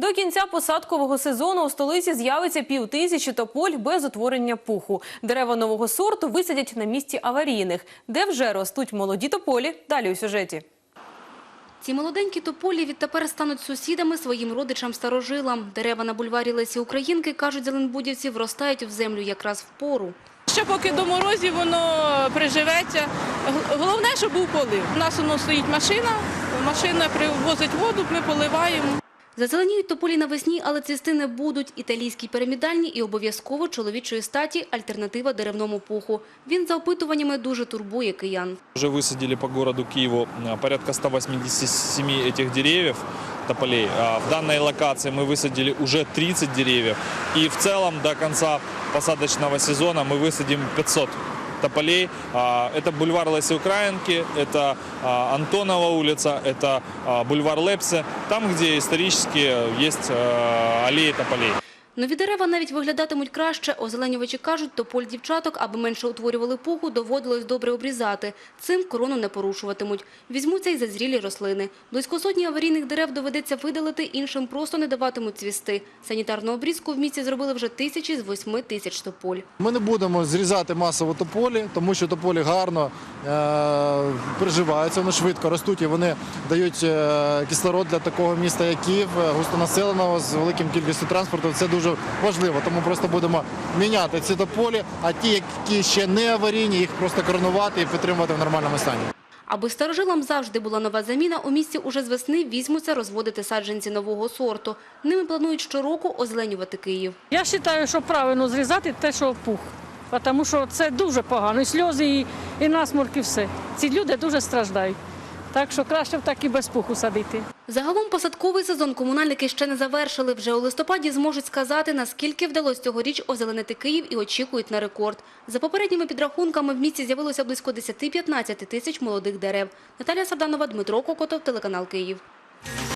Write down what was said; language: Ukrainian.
До кінця посадкового сезону у столиці з'явиться півтисячі тополь без утворення пуху. Дерева нового сорту висадять на місці аварійних. Де вже ростуть молоді тополі? Далі у сюжеті. Ці молоденькі тополі відтепер стануть сусідами своїм родичам-старожилам. Дерева на бульварі Лесі Українки, кажуть зеленбудівці, вростають в землю якраз в пору. Ще поки до морозів воно приживеться. Головне, щоб був полив. У нас воно стоїть машина, машина привозить воду, ми поливаємо. Зазеленіють тополі навесні, але цвісти не будуть. Італійські пірамідальні і обов'язково чоловічої статі – альтернатива деревному пуху. Він за опитуваннями дуже турбує киян. Уже высадили по городу Киеву а, порядка 187 этих деревьев, тополей. А В данной локации мы высадили уже 30 деревьев. И в целом до конца посадочного сезона мы высадим 500 тополей. А, Это бульвар Леси Украинки, это а, Антонова улица, это а, бульвар Лепсе, там, где исторически есть а, аллеи тополей. Нові дерева навіть виглядатимуть краще. Озеленювачі кажуть, тополь дівчаток, аби менше утворювали пуху, доводилось добре обрізати. Цим корону не порушуватимуть. Візьмуться й зазрілі рослини. Близько сотні аварійних дерев доведеться видалити, іншим просто не даватимуть цвісти. Санітарну обрізку в місті зробили вже тисячі з восьми тисяч тополь. Ми не будемо зрізати масово тополі, тому що тополі гарно е, приживаються, вони швидко ростуть і вони дають е, кислород для такого міста, як Київ, е, густонаселеного з великим кількістю транспорту. Це дуже важливо. Тому просто будемо міняти ці тополі, а ті, які ще не аварійні, їх просто коронувати і підтримувати в нормальному стані. Аби старожилам завжди була нова заміна, у місті уже з весни візьмуться розводити саджанці нового сорту. Ними планують щороку озеленювати Київ. Я вважаю, що правильно зрізати те, що пух. Тому що це дуже погано. І сльози, і, і насморк, і все. Ці люди дуже страждають. Так що краще б так і без пуху садити. Загалом посадковий сезон комунальники ще не завершили. Вже у листопаді зможуть сказати, наскільки вдалося цьогоріч озеленити Київ і очікують на рекорд. За попередніми підрахунками в місті з'явилося близько 10-15 тисяч молодих дерев. Наталія Савданова, Дмитро Кокотов, телеканал Київ.